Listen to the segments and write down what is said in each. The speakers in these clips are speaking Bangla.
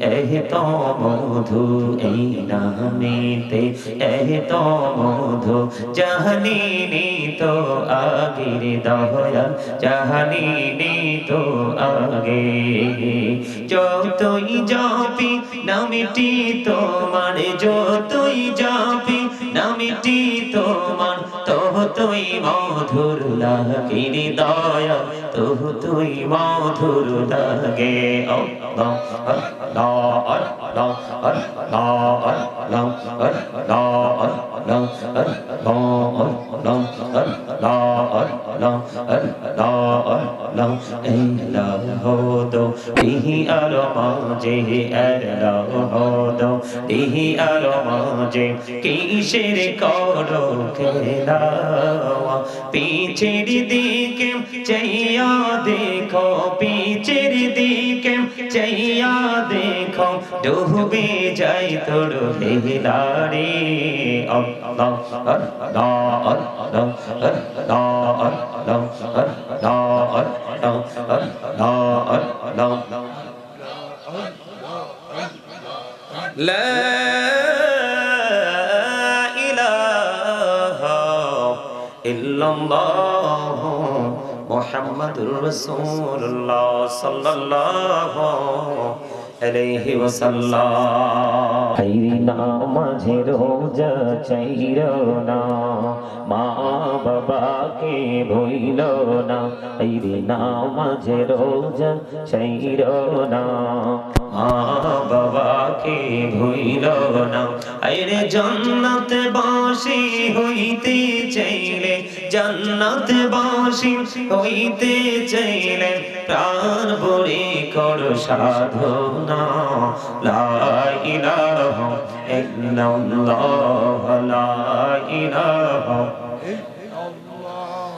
এহ তো মধু, এই নামেতে এহ তো মধু, জাহানি তো আগের দয়াল জাহানি তো আগে। যতই যাবি নামিটি তোমার, যতই যাবি নামিটি তুই মধুর লাগে দয়া তহ তুই মধুর লাগে আল্লাহ আর মাঝে কিসের করো খেলা পিছের দিকে চাইয়া দেখো, পিছের দিকে চাইয়া দেখো, ডুবে যাই তোর হেলা রে অল্লাহ অল্লাহ অল্লাহ অল্লাহ মোহাম্মদুর রাসূলুল্লাহ সাল্লাল্লাহু আলাইহি ওয়াসাল্লাম। খাইরি নামাজে রোজা চাইরো না মা বাবা বাবাকে ভইল না খাইরি নামাজে রোজা চাইর না মা বাবাকে ভইল না আইরে জান্নাত বাসি হইতে চাইলে, জান্নাত বাসি হইতে চাইলে প্রাণ ভরে কর সাধনা। লা ইলাহা ইল্লাল্লাহ, লা ইলাহা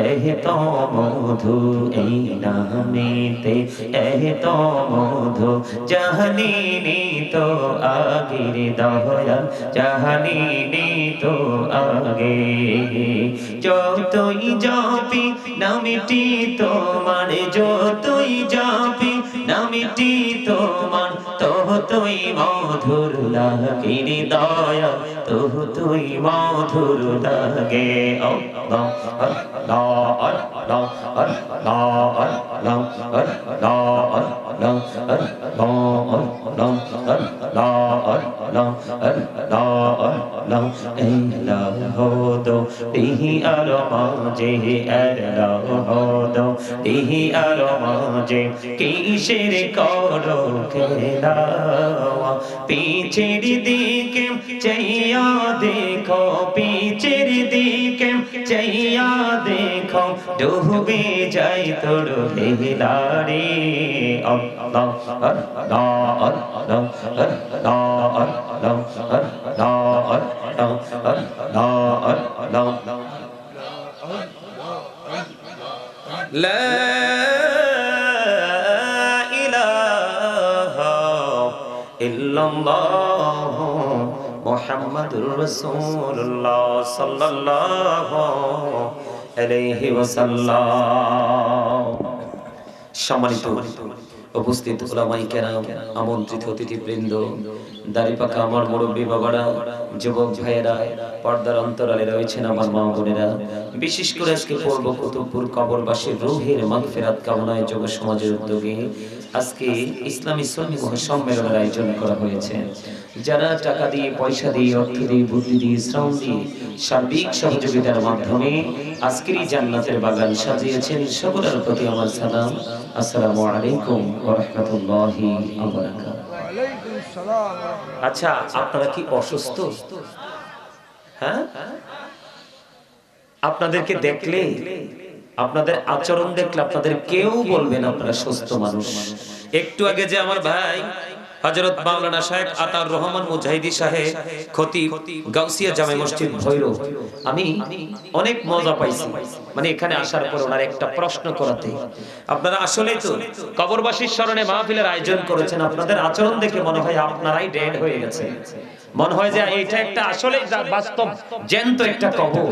এই তো মধু এই নামেতে এহ তো মধু জাহানি তো আগের দয়াল জাহানি তো আগে যতই যাবি নামিটি তোমার যতই যাবি নামিটি তোমার তহ তুই মধুর লাগে দয়া তহ তুই মধুর লাগে আল্লাহ আল্লাহ আল্লাহ আল্লাহ তিহি আর মাঝে আর হদ তিহি আর মাঝে কিসের করো খেলা পিছের দিকে চাইয়া দেখো, পিছের দিকে চাইয়া দেখো। ডুবে যাই তোর হেলারে আল্লাহ আল্লাহ আল্লাহ আল্লাহ আল্লাহ আল্লাহ আল্লাহ আল্লাহ আল্লাহ لا إله إلا الله محمد رسول الله صلى الله সম্মানিত উপস্থিত ওলামাই কেরাম, আমন্ত্রিত অতিথিবৃন্দ দাড়িপাকা আমার মুরব্বী বাবারা, যুবক ভাইয়েরা, পর্দার অন্তরালে রয়েছেন আমার মা বোনেরা। বিশেষ করে আজকে পূর্ব কুতুবপুর কবরবাসীর রোহের মাগফিরাত কামনায় যুব সমাজের উদ্যোগে আজকে ইসলামী সন্নি মহাসম্মেলনের আয়োজন করা হয়েছে। যারা টাকা দিয়ে, পয়সা দিয়ে, অর্থ দিয়ে, বুদ্ধি দিয়ে, শ্রম দিয়ে সার্বিক সহযোগিতার মাধ্যমে আজকের এই জান্নাতের বাগান সাজিয়েছেন, সকলের প্রতি আমার সালাম। আসসালামু আলাইকুম ওয়া রাহমাতুল্লাহি ওয়া বারাকাতুহু। আচ্ছা আপনারা কি অসুস্থ? হ্যাঁ? আপনাদেরকে দেখলে আপনাদের আচরণ দেখলে আপনাদের কেউ বলবেন আপনারা সুস্থ মানুষ। একটু আগে যে আমার ভাই, হযরত মাওলানা শেখ আতার রহমান মুজাহিদি সাহেব খতিব গাউসিয়া জামে মসজিদ ভৈরব, আমি অনেক মজা পাইছি। মানে এখানে আসার পর ওনার একটা প্রশ্ন করাতে। আপনারা আসলে তো কবরবাসীর স্মরণে মাহফিলের আয়োজন করেছেন, আপনাদের আচরণ দেখে মনে হয় আপনারাই ডেড হয়ে গেছে। মনে হয় যে এটা একটা আসলে বাস্তব, জ্যান্ত একটা কবর।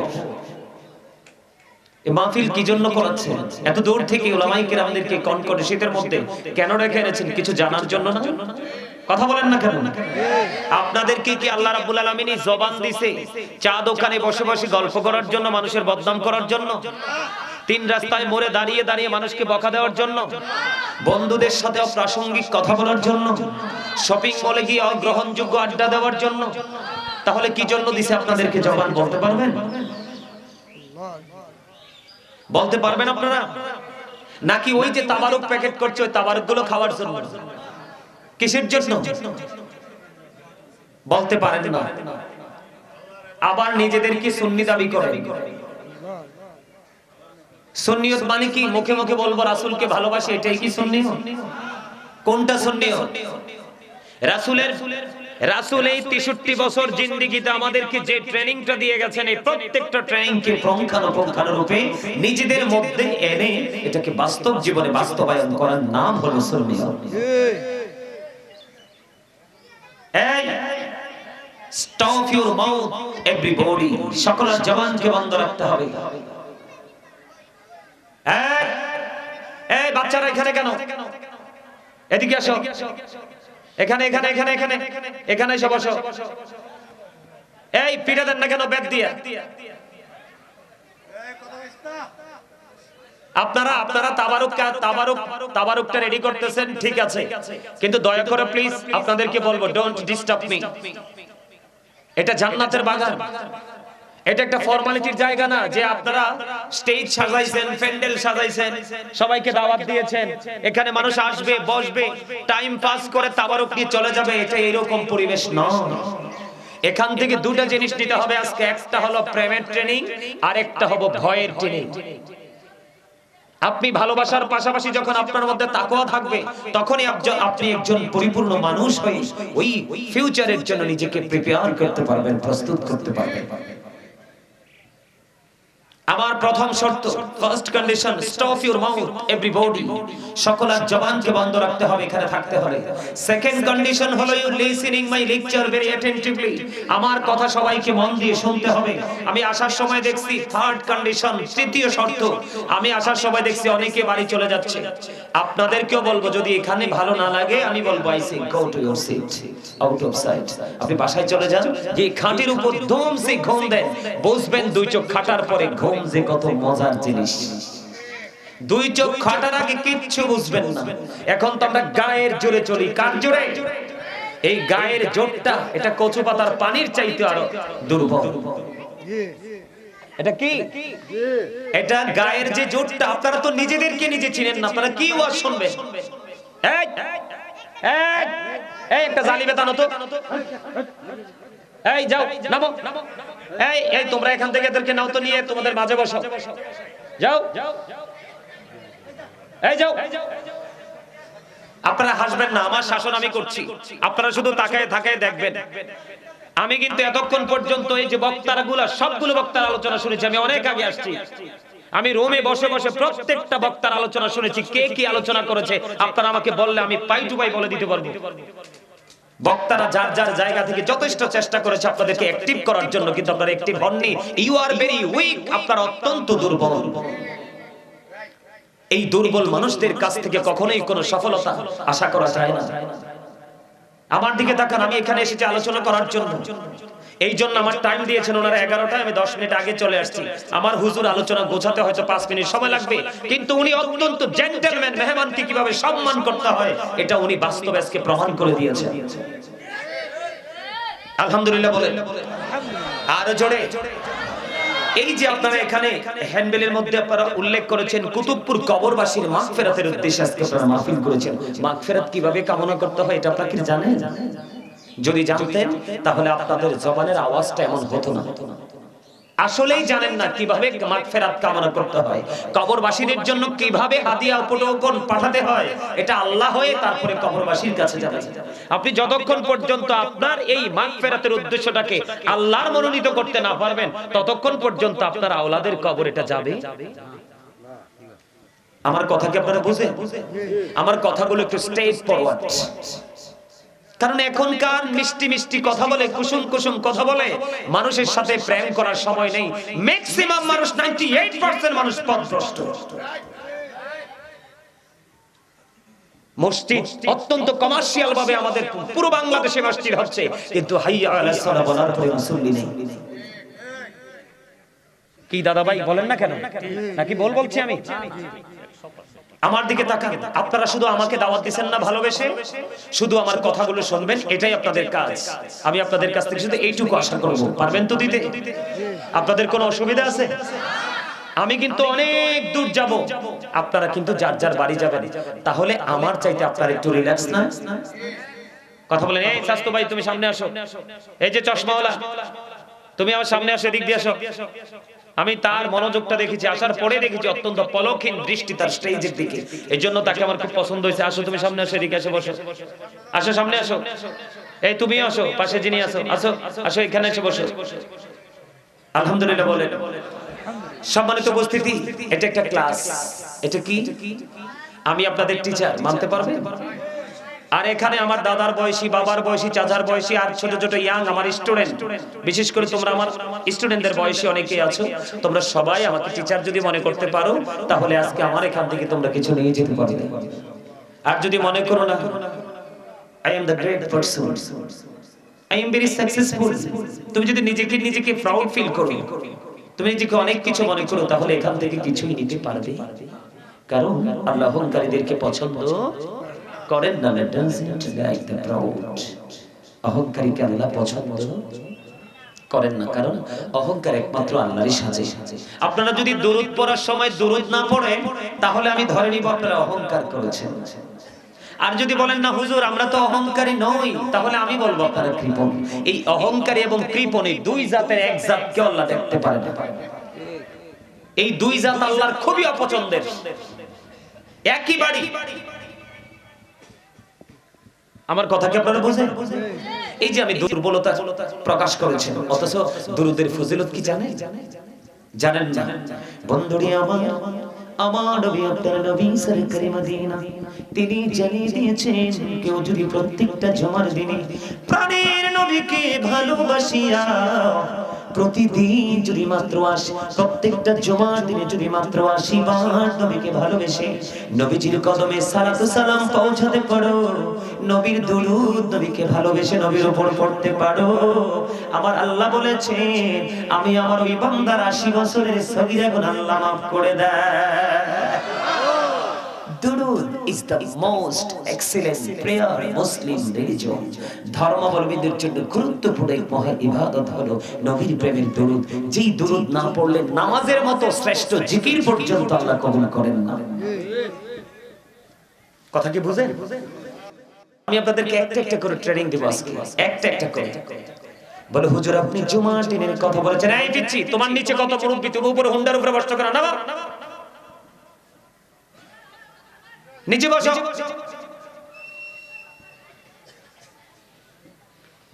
মাহফিল কি জন্য করাচ্ছেন এত দূর থেকে ওলামাই কেরামদেরকে কনকনে শীতের মধ্যে কেন রেখে এনেছেন? কিছু জানার জন্য না? কথা বলেন না কেন? আপনাদেরকে কি আল্লাহ রাব্বুল আলামিন জবান দিছে? চা দোকানে বসে বসে গল্প করার জন্য, মানুষের বদনাম করার জন্য? তিন রাস্তায় মোড়ে দাঁড়িয়ে দাঁড়িয়ে মানুষকে বকা দেওয়ার জন্য? বন্ধুদের সাথে অপ্রাসঙ্গিক কথা বলার জন্য? শপিং মলে গিয়ে অগ্রহণযোগ্য আড্ডা দেওয়ার জন্য? তাহলে কি জন্য দিছে আপনাদেরকে জবান? বলতে পারবেন? বলতে পারবেন আপনারা? নাকি ওই যে তাবারুক প্যাকেট করছে ওই তাবারুকগুলো খাওয়ার জন্য? কিসের জন্য? বলতে পারেন না। আবার নিজেদের কি সুন্নি দাবি করেন? সুন্নিয়ত মানে কি? মুখে মুখে বলব, রাসূলকে ভালোবাসি, এটাই কি সুন্নিয়ত? কোনটা সুন্নিয়ত? রাসূলের রাসূল এই 63 বছর জিন্দেগিতে আমাদেরকে যে ট্রেনিংটা দিয়ে গেছেন, এই প্রত্যেকটা ট্রেনিংকে পুঙ্খানুপুঙ্খানুরূপে নিজেদের মধ্যে এনে এটাকে বাস্তব জীবনে বাস্তবায়ন করার নাম হলো স্টপ ইউর মাউথ এভরিবডি সকলের জবানকে বন্ধ রাখতে হবে। এই, বাচ্চারা এখানে কেন? এদিকে আসো। এখানে এখানে এখানে এখানে এখানে এসে বসো। এই, পিঠে দেন না কেন, ব্যাগ দিয়া। আপনারা আপনারা তাবারুক তাবারুক, তাবারুকটা রেডি করতেছেন, ঠিক আছে। কিন্তু দয়া করে প্লিজ আপনাদেরকে বলব ডোন্ট ডিস্টার্ব মি এটা জান্নাতের বাগান। এটা একটা ফর্মালিটির জায়গা না যে আপনারা স্টেজ সাজাইছেন প্যান্ডেল সাজাইছেন সবাইকে দাওয়াত দিয়েছেন। এখানে মানুষ আসবে বসবে টাইম পাস করে তাবারক নিয়ে চলে যাবে এটা এরকম পরিবেশ নয়। এখান থেকে দুটো জিনিস নিতে হবে আজকে একটা হলো প্রেমের ট্রেনিং আর একটা হলো ভয়ের ট্রেনিং আপনি ভালোবাসার পাশাপাশি যখন আপনার মধ্যে তাকওয়া থাকবে তখনই আপনি একজন পরিপূর্ণ মানুষ হয়ে ওই ফিউচারের জন্য নিজেকে প্রিপেয়ার করতে পারবেন প্রস্তুত করতে পারবেন। আমার প্রথম শর্ত first condition stop your mouth everybody সকলের জবানকে বন্ধ রাখতে হবে, এখানে থাকতে হবে। সেকেন্ড কন্ডিশন হলো you listening my lecture very attentively আমার কথা সবাইকে মন দিয়ে শুনতে হবে। আমি আসার সময় দেখছি থার্ড কন্ডিশন তৃতীয় শর্ত। আমি আসার সময় দেখছি অনেকে বাড়ি চলে যাচ্ছে। আপনাদেরকেও বলব, যদি এখানে ভালো না লাগে, আমি বলব I say go to your seat out of sight আপনি বাসায় চলে যান যে খাটের উপর দম সে ঘুম দেন। বসবেন দুই চোখ খাটার পরে ঘুম যে কত মজার জিনিস। দুই চোখ খাটার আগে কিচ্ছু বুঝবেন না। এখন তো আমরা গায়ের জোরে চলি। কার জোরে? এই গায়ের জোরটা, এটা কচু পাতার পানির চাইতে আরও দুর্বল। এটা কি? এটা গায়ের যে জোরটা, আপনারা তো নিজেদেরকে নিজে চিনেন না। আপনারা কি ওয়াজ শুনবেন? এই একটা জালি বেতানো তো। এই, যাও, নামো। এই এই, তোমরা এখান থেকে এদেরকে নাও তো নিয়ে তোমাদের মাঝে বসো। যাও। এই, যাও। আপনারা হাসবেন না, আমার শাসন আমি করছি। আপনারা শুধু তাকায় তাকায় দেখবেন। আমি কিন্তু এতক্ষণ পর্যন্ত এই যে বক্তারাগুলা, সবগুলো বক্তার আলোচনা শুনেছি, আমি অনেক আগে আসছি। আমি রোমে বসে বসে প্রত্যেকটা বক্তার আলোচনা শুনেছি, কে কি আলোচনা করেছে, আপনারা আমাকে বললে আমি পাই টু পাই বলে দিতে পারব। বক্তারা যার যার জায়গা থেকে যথেষ্ট চেষ্টা করেছে আপনাদেরকে অ্যাক্টিভ করার জন্য, কিন্তু আপনারা অ্যাক্টিভ হননি। ইউ আর ভেরি উইক আপনারা অত্যন্ত দুর্বল। এই দুর্বল মানুষদের কাছ থেকে কখনোই কোনো সফলতা আশা করা যায় না। আমার দিকে তাকান, আমি এখানে এসেছি আলোচনা করার জন্য। এই জন্য আমার টাইম দিয়েছেন ওনারা এগারোটা আমি দশ মিনিট আগে চলে আসছি। আমার হুজুর আলোচনা গোছাতে হয়তো পাঁচ মিনিট সময় লাগবে। কিন্তু উনি অত্যন্ত জেন্টেলম্যান মেহমানকে কীভাবে সম্মান করতে হয়। এটা উনি বাস্তবে আজকে প্রমাণ করে দিয়েছেন। আলহামদুলিল্লাহ বলেন। আরও জোরে। এই যে আপনারা এখানে হ্যান্ডবেলের মধ্যে আপনারা উল্লেখ করেছেন কুতুবপুর কবরবাসীর মাগফিরাতের উদ্দেশ্যে আজকে আপনারা মাহফিল করেছেন। মাগফিরাত কীভাবে কামনা করতে হয় এটা আপনারা কি জানেন? যদি জানতেন, তাহলে আপনাদের জবানের আওয়াজটা এমন হতো না। আসলেই জানেন না কীভাবে মাগফিরাত কামনা করতে হয়। কবরবাসীদের জন্য কীভাবে হাদিয়া উপটোকন পাঠাতে হয়, এটা আল্লাহ হয়ে তারপরে কবরবাসীর কাছে যাবে। আপনি যতক্ষণ পর্যন্ত আপনার এই মাগফিরাতের উদ্দেশ্যটাকে আল্লাহর মনোনীত করতে না পারবেন, ততক্ষণ পর্যন্ত আপনার আওলাদের কবর এটা যাবে। আমার কথা কি আপনারা বুঝেন? আমার কথাগুলো একটু স্টেজ ফরওয়ার্ড কারণ এখনকার মিষ্টি মিষ্টি কথা বলে, কুসুম কুসুম কথা বলে, মানুষের সাথে প্রেম করার সময় নেই। ম্যাক্সিমাম মানুষ 98% মানুষ পথভ্রষ্ট মসজিদ অত্যন্ত কমার্শিয়াল ভাবে আমাদের পুরো বাংলাদেশে মসজিদ হচ্ছে, কিন্তু হাইয়া আলাস সালাহ বলার পরে মুসল্লি নেই। কি দাদা ভাই বলেন না কেন? নাকি বল বলছি আমি? আমার দিকে তাকান। আপনারা শুধু আমাকে দাওয়াত দিবেন না ভালোবেসে? শুধু আমার কথাগুলো শুনবেন এটাই আপনাদের কাজ। আমি আপনাদের কাছ থেকে শুধু এইটুকু আশা করব। পারবেন তো দিতে? আপনাদের কোনো অসুবিধা আছে? আমি কিন্তু অনেক দূর যাব। আপনারা কিন্তু যার যার বাড়ি যাবেন। তাহলে আমার চাইতে আপনারা একটু রিল্যাক্স না? কথা বলেন এই স্বাস্থ্য ভাই তুমি সামনে আসো। এই যে চশমাওয়ালা তুমি আমার সামনে আসো এদিক দিয়ে আসো। আমি তার মনোযোগটা দেখেছি, আসার পরে দেখেছি অত্যন্ত পলকহীন দৃষ্টি তার স্টেজের দিকে। এই জন্য তাকে আমার খুব পছন্দ হয়েছে। আসো, তুমি সামনে আসো, এদিকে এসে বসো। আসো, সামনে আসো। এই তুমি আসো, পাশে যিনি আসো আসো আসো, এখানে এসে বসো। আলহামদুলিল্লাহ বলেন। সম্মানিত উপস্থিতি, এটা একটা ক্লাস। এটা কি? আমি আপনাদের টিচার মানতে পারবেন? আর এখানে আমার দাদার বয়সী, বাবার বয়সী, চাচার বয়সী আর ছোট ছোট ইয়াং আমার স্টুডেন্ট বিশেষ করে তোমরা আমার স্টুডেন্টদের বয়সী অনেকেই আছো। তোমরা সবাই আমাকে টিচার যদি মনে করতে পারো, তাহলে আজকে আমার এখান থেকে তোমরা কিছু নিয়ে যেতে পারবে আর যদি মনে করো না I am the great person I am very successful তুমি যদি নিজেকে নিজেকে প্রাউড ফিল করো, তুমি নিজেকে অনেক কিছু মনে করো, তাহলে এখান থেকে কিছুই নিতে পারবে। কারণ আল্লাহ অহংকারীদেরকে পছন্দ। করেন না অহংকারীকে আল্লাহ পছন্দ করেন না কারণ অহংকার একমাত্র আল্লাহরই সাজে আপনারা যদি দরুদ পড়ার সময় দরুদ না পড়েন তাহলে আমি ধরে নিব আপনারা অহংকার করেছেন আর যদি বলেন না হুজুর আমরা তো অহংকারী নই তাহলে আমি বলব আপনারা কৃপণ এই অহংকারী এবং কৃপণ এই দুই জাতের এক জাতকে আল্লাহ দেখতে পারে না এই দুই জাত আল্লাহর খুবই অপছন্দের একই বাড়ি আমার কথা কি আপনারা বোঝেন? এই যে আমি দুর্বলতা প্রকাশ করেছি অথচ দুরুদের ফজিলত কি জানেন? জানেন না? বন্ধুরি আমার আমার নবী আপনার নবী সরকারি মদিনা, তিনি জানিয়ে দিয়েছেন, কেউ যদি প্রত্যেকটা জমার দিনে প্রাণের নবীকে ভালোবাসিয়া প্রতিদিন যদি মাত্র আসে, প্রত্যেকটা জমার দিনে যদি মাত্র আসি বার নবীকে ভালোবেসে নবীজির কদমে সালাতু সালাম পৌঁছাতে পারো, নবীর দুরুদ নবীকে ভালোবেসে নবীর উপর পড়তে পারো। আমার আল্লাহ বলেছেন, আমি আমার ওই বান্দার আশি বছরের সগিরা গুণ আল্লাহ মাফ করে দেয়। দুরুদ is the most excellent prayer Muslim religion ধর্মাবলম্বীদের জন্য গুরুত্বপূর্ণ এক মহা ইবাদত হলো নবীর প্রেমের দুরুদ যেই দুরুদ না পড়লে নামাজের মতো শ্রেষ্ঠ জিকির পর্যন্ত আল্লাহ কবুল করেন না কথা কি বুঝেন আমি আপনাদেরকে একটা একটা করে ট্রেনিং দিব আজকে একটা একটা করে বলে হুজুর, আপনি জুমার দিনের কথা বলেছেন। এই পিচ্ছি তোমার নিচে কত মুরব্বি, তুমি উপরে হুন্ডার উপরে বসতে করো না নিচে বসো।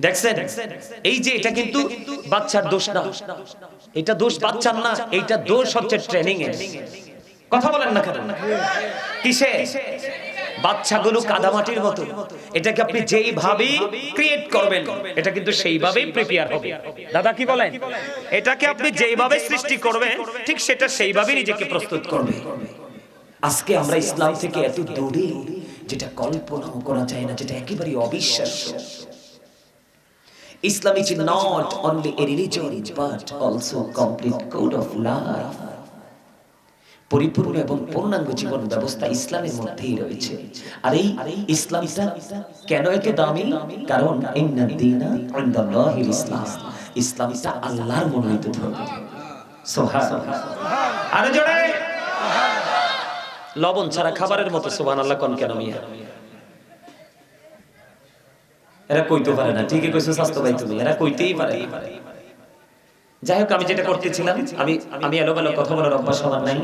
দেখছেন? এই যে এটা কিন্তু বাচ্চার দোষ না। এটা দোষ বাচ্চার না, এইটা দোষ হচ্ছে ট্রেনিং এর। কথা বলেন না কেন? কিসে? বাচ্চাগুলো কাদামাটির মতো। এটাকে আপনি যেইভাবে ক্রিয়েট করবেন, এটা কিন্তু সেইভাবেই প্রিপেয়ার হবে। দাদা, কি বলেন? এটাকে আপনি যেইভাবে সৃষ্টি করবেন, ঠিক সেটা সেইভাবে নিজেকে প্রস্তুত করবে। আজকে আমরা ইসলাম থেকে এত দূরে যেটা কল্পনাও করা যায় না যেটা একেবারে অবিশ্বাস্য। Islam is not only a religion but also a complete code of life. পরিপূর্ণ এবং পূর্ণাঙ্গ জীবন ব্যবস্থা ইসলামের মধ্যেই রয়েছে। আর এই ইসলামটা কেন এত দামি? কারণ ইসলাম। ইসলামটা আল্লাহর মনোনীত ধর্ম। সুবহানাল্লাহ আরে জোরে। লবণ ছাড়া খাবারের মতো সুবহানাল্লাহ কোন কেন মিয়া? এরা কইতে পারে না, ঠিকই কইছো স্বাস্থ্য ভাই তুমি, এরা কইতেই পারে যাই হোক আমি যেটা করতেছিলাম, আমি আমি এলো বেলো কথা বলার অভ্যাস আমার নাই।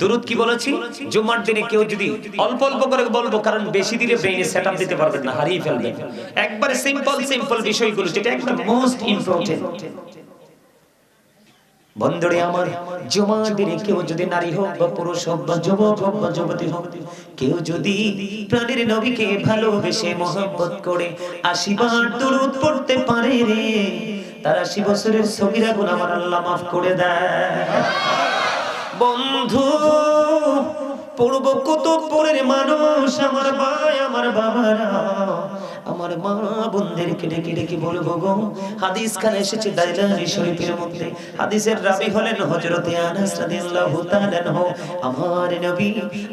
দুরুদ কি বলেছি? জুম্মার দিনে কেউ যদি অল্প অল্প করে বলব, কারণ বেশি দিলে ব্রেইনে সেট আপ দিতে পারবেন না, হারিয়ে ফেলবেন। একবারে সিম্পল সিম্পল বিষয়গুলো, যেটা একদম মোস্ট ইম্পর্টেন্ট বন্ধুরে আমার জুমার দিনে কেউ যদি নারী হোক বা পুরুষ হোক বা যুবক হোক বা যুবতী হোক, কেউ যদি প্রাণের নবীকে ভালোবেসে মহব্বত করে আশীর্বাদ দরুদ পড়তে পারে রে, তার আশি বছরের ছবিরা গুণ আমার আল্লাহ মাফ করে দেয়। বন্ধু, পূর্ব কুতুবপুরের মানুষ আমার ভাই, আমার বাবারা আমার মা বোনদেরকে ডেকে ডেকে বলব গো। হাদিস খানে এসেছে দাইলানি শরীফের মধ্যে। হাদিসের রাবি হলেন হযরতে আনাস রাদিয়াল্লাহু তাআলা আমার নবী,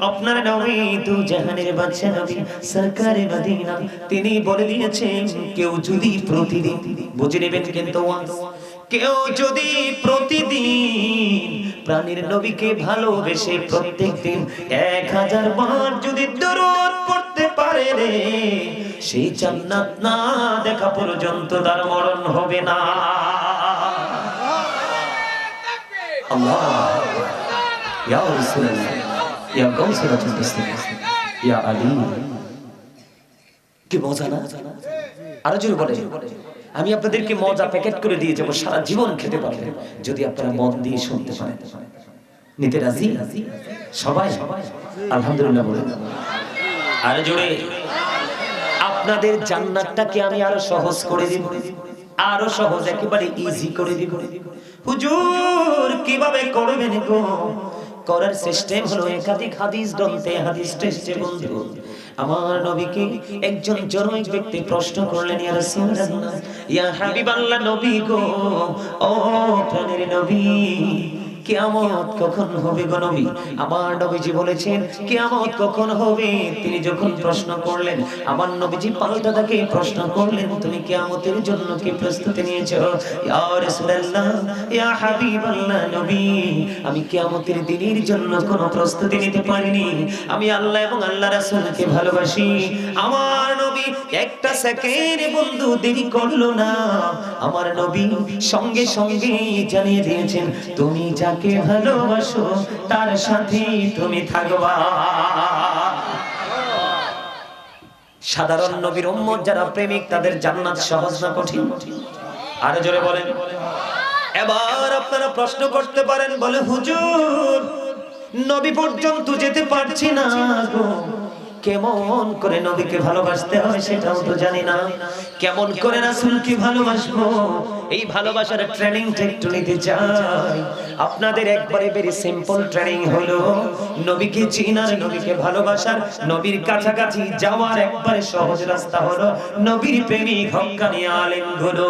আপনার নবী দু জাহানের বাদশা নবী, সরকারে মদিনা। তিনি বলে দিয়েছেন, কেউ যদি প্রতিদিন, বুঝে নেবেন কিন্তু কেউ যদি প্রতিদিন প্রাণীর নবীকে ভালোবেসে প্রত্যেক দিন এক হাজার বার যদি দরুদ সেই জান্নাত না দেখা পর্যন্ত তার মরণ হবে না। আল্লাহ। ইয়া ইয়া গাউসুল ইয়া আলী। কি মজা না? আরও জোরে বলে আমি আপনাদেরকে মজা প্যাকেট করে দিয়ে যাব, সারা জীবন খেতে পারবেন যদি আপনারা মন দিয়ে শুনতে পারেন। নিতে রাজি? সবাই? আলহামদুলিল্লাহ আরও জোরে, আপনাদের জান্নাতটাকে আমি আরও সহজ করে দিব, আরও সহজ, একেবারে ইজি করে দিব। হুজুর, কীভাবে করবেন গো? করার সিস্টেম হলো একাধিক হাদিস, গ্রন্থে হাদিস টেস্টে, বন্ধু। আমার নবীকে একজন জনৈক ব্যক্তি প্রশ্ন করলেন, ইয়া রাসূলুল্লাহ, ইয়া হাবিবাল্লাহ নবী গো, ও প্রাণের নবী কিয়ামত কখন হবে গো নবী? আমার নবীজি বলেছেন, কিয়ামত কখন হবে? তিনি যখন প্রশ্ন করলেন, আমার নবীজি পাল্টা তাকে প্রশ্ন করলেন, তুমি কিয়ামতের জন্য কি প্রস্তুতি নিয়েছো? ইয়া রাসূলুল্লাহ, ইয়া হাবিবাল্লাহ নবী, আমি কিয়ামতের দিনের জন্য কোনো প্রস্তুতি নিতে পারিনি। আমি আল্লাহ এবং আল্লাহ রাসূলকে ভালোবাসি। আমার নবী একটা সেকেন্ড বন্ধু দেরি করল না। আমার নবী সঙ্গে সঙ্গে জানিয়ে দিয়েছেন, তুমি যাকে ভালোবাসো, তার সাথে তুমি থাকবা। সাধারণ নবীর উম্মত যারা প্রেমিক, তাদের জান্নাত সহজ না কঠিন? আরও জোরে বলেন। এবার আপনারা প্রশ্ন করতে পারেন, বলে, হুজুর, নবী পর্যন্ত যেতে পারছি না গো। কেমন করে নবীকে ভালোবাসতে হয় সেটাও তো জানি না। কেমন করে রাসূলকে ভালোবাসবো? এই ভালোবাসার ট্রেনিং একটু নিতে চাই। আপনাদের একবারে ভেরি সিম্পল ট্রেনিং হলো, নবীকে চিনার, নবীকে ভালোবাসার, নবীর কাছাকাছি যাওয়ার একবারে সহজ রাস্তা হলো নবীর প্রেমিক হক্কানি আলেমগুলো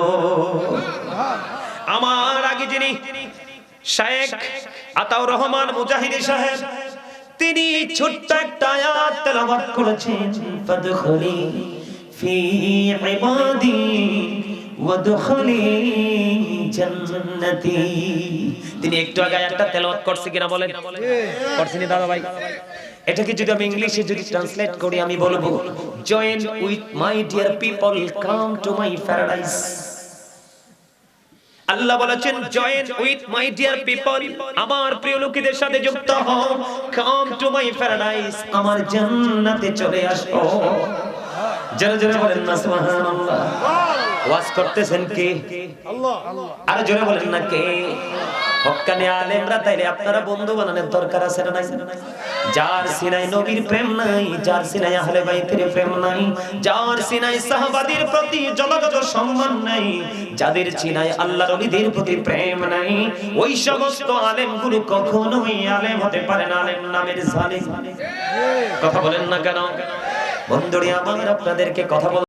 আমার আগে যিনি শেখ আতাউর রহমান মুজাহিদি সাহেব তিনি ছোট্ট একটা আয়াত তেলাওয়াত করেছেন, ফাদখুলি ফি ইবাদি ওয়াদখুলি জান্নাতি। তিনি একটু আগে আয়াতটা তেলাওয়াত করছে কিনা বলেন? করছেন দাদা ভাই। এটাকে যদি আমি ইংলিশে যদি ট্রান্সলেট করি, আমি বলব join with my dear people come to my paradise আল্লাহ বলেছেন join with my dear people আমার প্রিয় লোকেদের সাথে যুক্ত হও। কাম টু মাই প্যারাডাইস আমার জান্নাতে চলে আসো। জোরে জোরে বলেন না সুবহানাল্লাহ। ওয়াজ করতেছেন কে? আল্লাহ। আর জোরে বলেন না কে? হক্কানে আলেমরা তাইলে আপনারা বন্ধু বানানোর দরকার আছে না নাই? যার সিনাই নবীর প্রেম নাই যার সিনাই আহলে বাইতের প্রেম নাই যার সিনাই সাহাবাদের প্রতি জলগত সম্মান নাই যাদের সিনাই আল্লাহর ওলিদের প্রতি প্রেম নাই ওই সমস্ত আলেম গুরু কখনোই আলেম হতে পারে না আলেম নামের জালিম। কথা বলেন না কেন? বন্ধুরি আমার আপনাদেরকে কথা